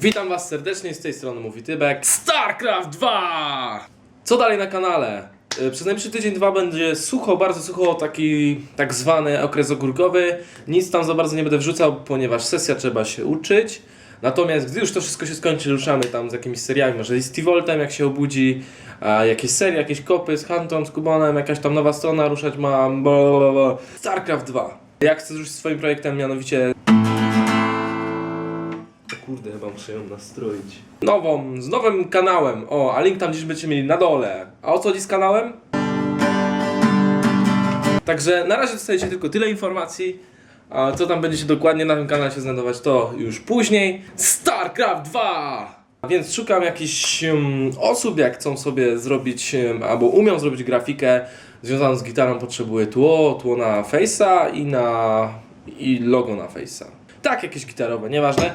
Witam was serdecznie, z tej strony mówi Tybek. StarCraft 2! Co dalej na kanale? Y, Przez najbliższy tydzień, dwa będzie sucho, bardzo sucho, taki tak zwany okres ogórkowy. Nic tam za bardzo nie będę wrzucał, ponieważ sesja trzeba się uczyć. Natomiast gdy już to wszystko się skończy, ruszamy tam z jakimiś seriami, może z T-Voltem jak się obudzi, a jakieś serie, jakieś kopy z Huntą, z Kubonem, jakaś tam nowa strona ruszać mam, blablabla. StarCraft 2. Ja chcę zrzucić swoim projektem, mianowicie kurde, chyba muszę ją nastroić. Nową, z nowym kanałem. O, a link tam gdzieś będziecie mieli na dole. A o co chodzi z kanałem? Także na razie dostajecie tylko tyle informacji. A co tam będziecie dokładnie na tym kanale się znajdować, to już później. StarCraft 2! Więc szukam jakichś um, osób, jak chcą sobie zrobić, um, albo umią zrobić grafikę związaną z gitarą, potrzebuję tło, tło na Face'a i na i logo na Face'a. Tak, jakieś gitarowe, nieważne.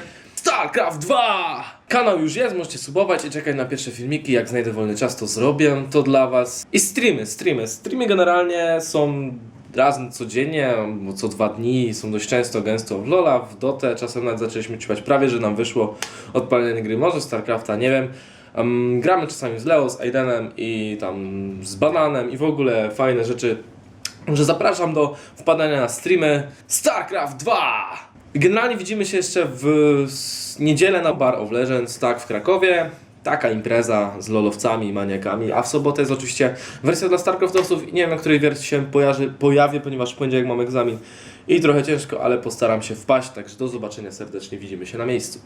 StarCraft 2! Kanał już jest, możecie subować i czekać na pierwsze filmiki. Jak znajdę wolny czas, to zrobię to dla Was. I streamy, streamy. Streamy generalnie są raz codziennie, bo co dwa dni, są dość często, gęsto w Lola, w Dotę. Czasem nawet zaczęliśmy ćpać prawie, że nam wyszło odpalenie gry, może StarCrafta, nie wiem. Em, gramy czasami z Leo, z Aidenem i tam z Bananem i w ogóle fajne rzeczy. Że zapraszam do wpadania na streamy StarCraft 2! Generalnie widzimy się jeszcze w niedzielę na Bar of Legends, tak, w Krakowie. Taka impreza z lolowcami i maniakami, a w sobotę jest oczywiście wersja dla StarCraftowców i nie wiem, na której wersji się pojawi, pojawię, ponieważ w poniedziałek mam egzamin i trochę ciężko, ale postaram się wpaść, także do zobaczenia serdecznie, widzimy się na miejscu.